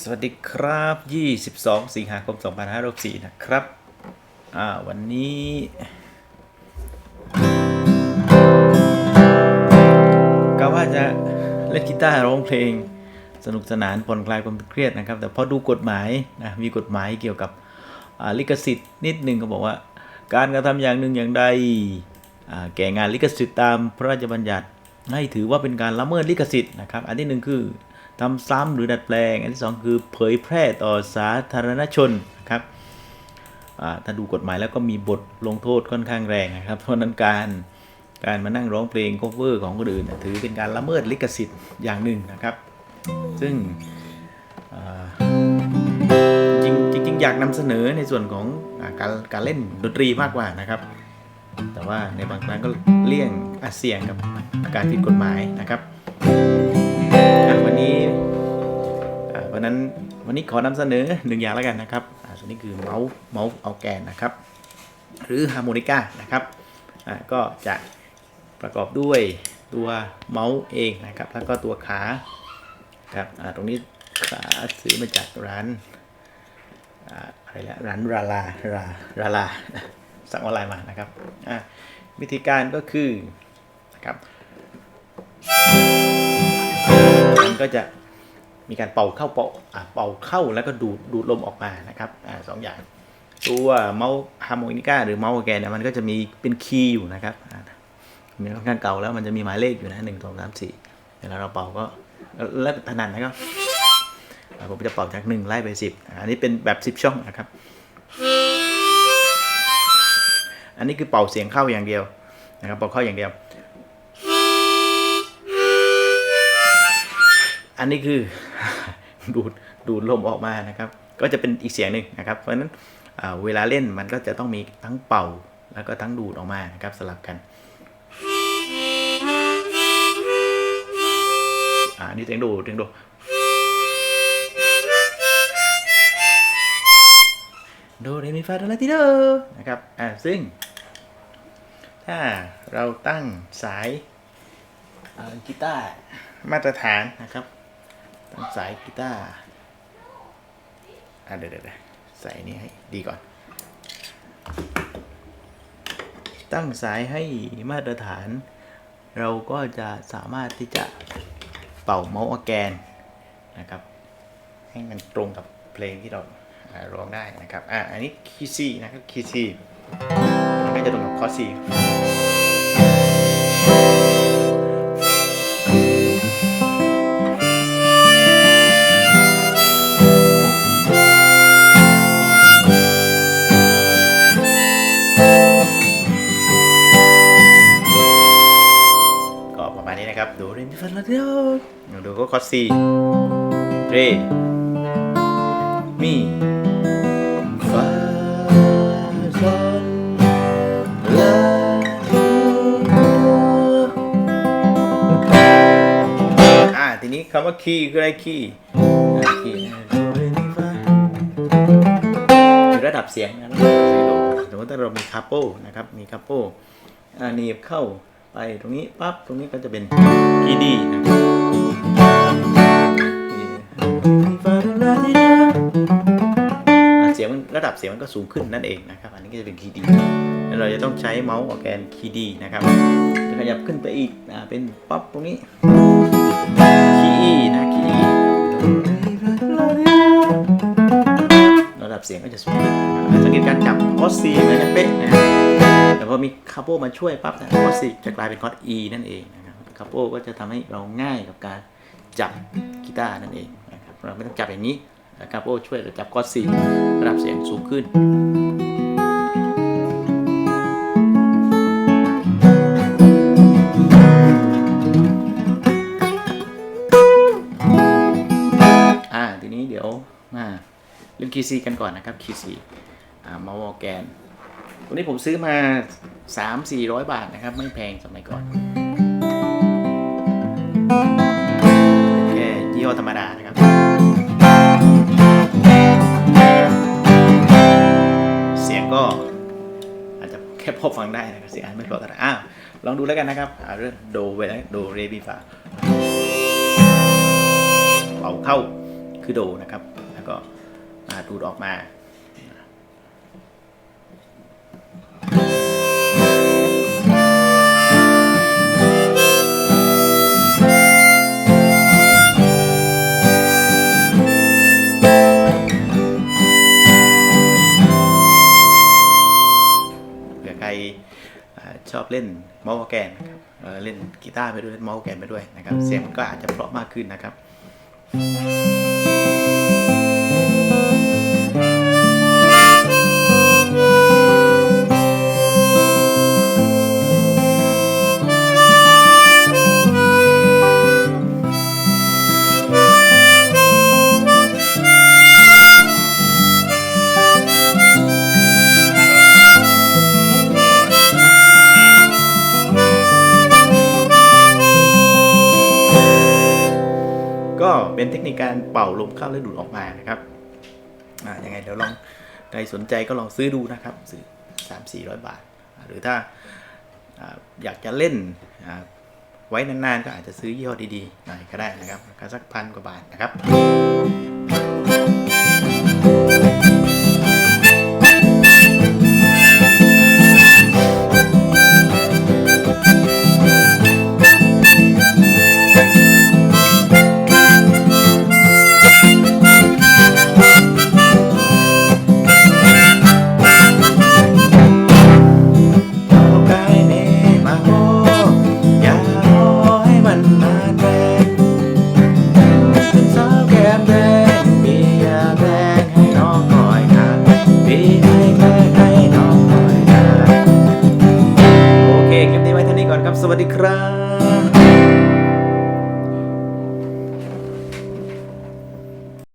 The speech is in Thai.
สวัสดีครับ 22 สิงหาคม 2564นะครับ อ่า วันนี้ ก็ว่าจะเล่นกีตาร์ร้องเพลง สนุกสนานผ่อนคลายความเครียดนะครับ แต่พอดูกฎหมายนะ มีกฎหมายเกี่ยวกับลิขสิทธิ์นิดนึงก็บอกว่า การกระทำอย่างหนึ่งอย่างใดแก่งานลิขสิทธิ์ตามพระราชบัญญัติให้ถือว่าเป็นการละเมิดลิขสิทธิ์นะครับ อันที่หนึ่งคือ ทำซ้ำหรือดัดแปลง อันที่สองคือเผยแพร่ต่อสาธารณชนนะครับถ้าดูกฎหมายแล้วก็มีบทลงโทษค่อนข้างแรงนะครับ เพราะนั้นการการมานั่งร้องเพลง cover ของคนอื่น ถือเป็นการละเมิดลิขสิทธิ์อย่างหนึ่งนะครับ ซึ่งจริงจริงๆอยากนำเสนอในส่วนของอการการเล่นดนตรีมากกว่านะครับ แต่ว่าในบางครั้งก็เลี่ยงอาเสี่ยงกับการผิดกฎหมายนะครับ อะวันนี้อ่าวันนั้นวันนี้ขอนำเสนอหนึ่งอย่างแล้วกันนะครับอ่าตัวนี้คือเมาส์เมาส์เอาแกนนะครับ หรือฮาร์โมนิกานะครับอ่าก็จะประกอบด้วยตัวเมาส์เองนะครับ แล้วก็ตัวขาครับอ่าตรงนี้ขาซื้อมาจากร้านอ่าอะไรละร้านราลาราราลาสั่งออนไลน์มานะครับอะวิธีการก็คือนะครับ มันก็จะมีการเป่าเข้าเป่าอะเป่าเข้าแล้วก็ดูดดูดลมออกมานะครับอ่าสองอย่างตัวเมาส์ฮาร์โมนิกาหรือเมาส์ออร์แกนเนี่ยมันก็จะมีเป็นคีย์อยู่นะครับอ่ามันค่อนข้างเก่าแล้วมันจะมีหมายเลขอยู่นะหนึ่งสองสามสี่เวลาเราเป่าก็แล้วถนัดนะครับผมจะเป่าจากหนึ่งไล่ไปสิบอันนี้เป็นแบบสิบช่องนะครับ อันนี้คือเป่าเสียงเข้าอย่างเดียวนะครับเป่าเข้าอย่างเดียว อันนี้คือดูดดูดลมออกมานะครับ ก็จะเป็นอีกเสียงหนึ่งนะครับ เพราะฉะนั้นเวลาเล่นมันก็จะต้องมีทั้งเป่าแล้วก็ทั้งดูดออกมานะครับสลับกันอ่านี่เสียงดูดเสียงดูดโดเรมีฟาโดลาติโดนะครับอ่าซึ่ง ถ้าเราตั้งสายกีตาร์มาตรฐานนะครับ ตั้งสายกีตาร์อะเดี๋ยวเดี๋ยวใส่นี้ให้ดีก่อน ตั้งสายให้มาตรฐาน เราก็จะสามารถที่จะเป่าเมาส์ออแกนนะครับ ให้มันตรงกับเพลงที่เราอ่าร้องได้นะครับ อะ อันนี้คีย์ซีนะครับคีย์ซีมันก็จะตรงกับคอร์ดซี ดูเรมิฟาลาเดียวดูก็คอร์ดซีเรมีฟาซอลลาทีอ่าทีนี้คำว่าคีย์คืออะไรคีย์คีย์รมีฟาคือระดับเสียงนะสมมติถ้าเรามีคาโปนะครับมีคาโปอ่าหนีบเข้า ไปตรงนี้ปั๊บตรงนี้ก็จะเป็นคีย์ดีนะเสียงมันระดับเสียงมันก็สูงขึ้นนั่นเองนะครับ อันนี้ก็จะเป็นคีย์ดีเราจะต้องใช้เมาส์ออกแกนคีย์ดีนะครับจะขยับขึ้นไปอีกนะเป็นปั๊บตรงนี้คีย์อีนะ ดับเสียงก็จะสูงขึ้นสังเกตการจับคอร์ดซีเหมือนกันเป๊ะนะแต่พอมีคาโปมาช่วยปั๊บนะคอร์ดซีจะกลายเป็นคอร์ดอีนั่นเองนะครับคาโปก็จะทำให้เราง่ายกับการจับกีตาร์นั่นเองนะครับเราไม่ต้องจับอย่างนี้คาโปช่วยเราจับคอร์ดซีระดับเสียงสูงขึ้น เล่นคีซีกันก่อนนะครับคีซีมาวอแกน ตัวนี้ผมซื้อมา 3-400 บาทนะครับ ไม่แพงสมัยก่อน แค่ยี่ห้อธรรมดานะครับ เสียงก็อาจจะแค่พอฟังได้นะครับ เสียงไม่เพราะแต่อ้าวลองดูแล้วกันนะครับเรื่องโดเวลโดเรมีฟาเป่าเข้าคือโดนะครับ ดูดออกมาเผื่อใครอ่าชอบเล่นเมาส์ออร์แกนนะครับเอ่อเล่นกีตาร์ไปด้วยเล่นเมาส์ออร์แกนไปด้วยนะครับ เสียงมันก็อาจจะเพราะมากขึ้นนะครับ เป็นเทคนิคการเป่าลมเข้าและดูดออกมานะครับอ่ายังไงเดี๋ยวลองใครสนใจก็ลองซื้อดูนะครับซื้อสามสี่ร้อยบาท หรือถ้าอยากจะเล่นไว้นานๆ ก็อาจจะซื้อยี่ห้อดีๆหน่อยก็ได้นะครับราคาสักพันกว่าบาทนะครับ วัสดีครับ